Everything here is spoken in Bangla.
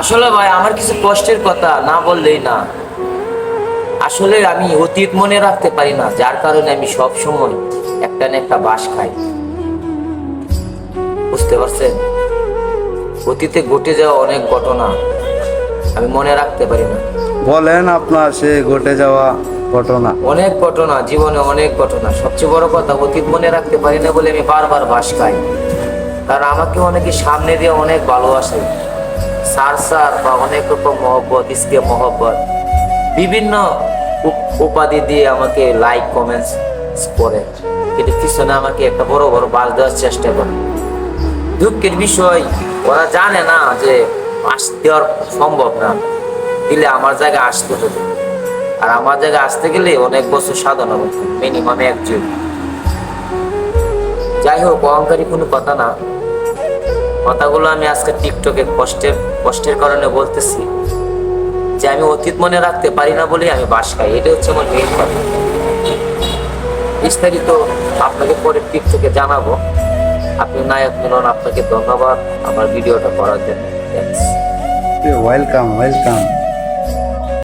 আসলে ভাই আমার কিছু কষ্টের কথা না বললেই না। আসলে আমি অতীত মনে রাখতে পারি না যার কারণে আমি সব সময় একটা না একটা বাস খাই। বুঝতে পারছেন? অতীতে ঘটে যাওয়া অনেক ঘটনা আমি মনে রাখতে পারি না। বলেন আপনার সে ঘটে যাওয়া ঘটনা। অনেক ঘটনা জীবনে অনেক ঘটনা। সবচেয়ে বড় কথা অতীত মনে রাখতে পারি না বলে আমি বারবার বাস খাই। কারণ আমাকে অনেকে সামনে দিয়ে অনেক ভালোবাসে। সার সার বা অনেক রকম মহব্বত ইসকে মহব্বত। বিভিন্ন উপ- উপাধি দিয়ে আমাকে লাইক কমেন্টস করে। কিন্তু পিছনে আমাকে একটা বড় বড় বাস দেওয়ার চেষ্টা করে। দুঃখের বিষয়, ওরা জানে না যে বাস দেওয়ার সম্ভব না। দিলে আমার জায়গায় আসতে হবে। আর আমার জায়গায় আসতে গেলে অনেক বছর সাধনা করতে মিনিমাম এক যুগ যাই হোক, অহংকারী কোনো কথা না। কথাগুলো আমি আজকে টিকটকে কষ্টের কষ্টের কারণে বলতেছি যে আমি অতীত মনে রাখতে পারি না বলেই আমি বাস খাই। এটা হচ্ছে আমার মেন কথা। বিস্তারিত আপনাকে পরে টিকটকে জানাব। আপনি নায়ক মিলন, আপনাকে ধন্যবাদ আমার ভিডিওটা করার জন্য। Welcome welcome